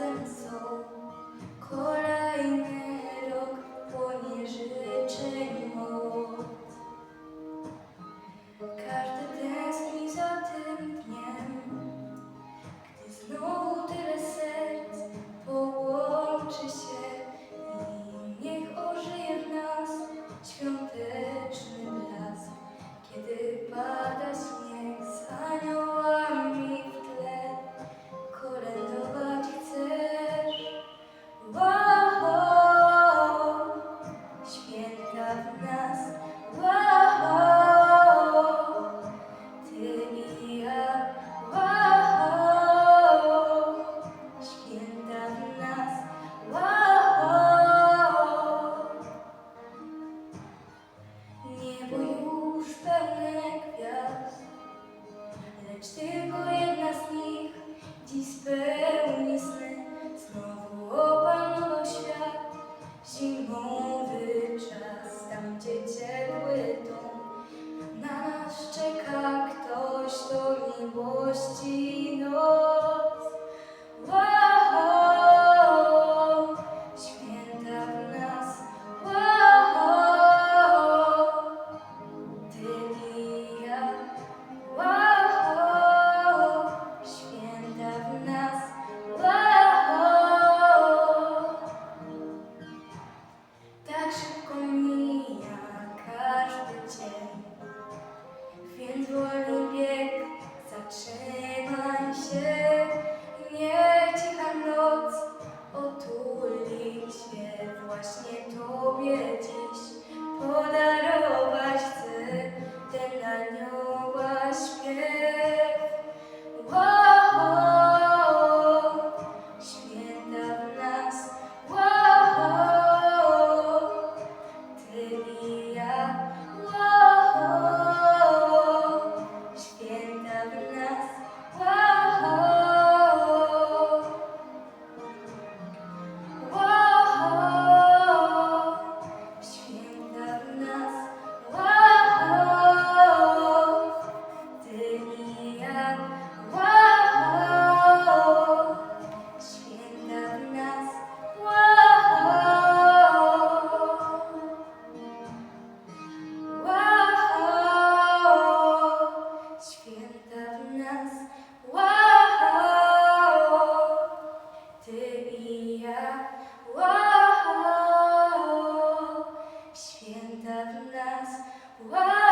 and soul. Core nowy czas, tam gdzie ciepły dom. Na nas czeka ktoś, to miłości. goodness. nas Uau!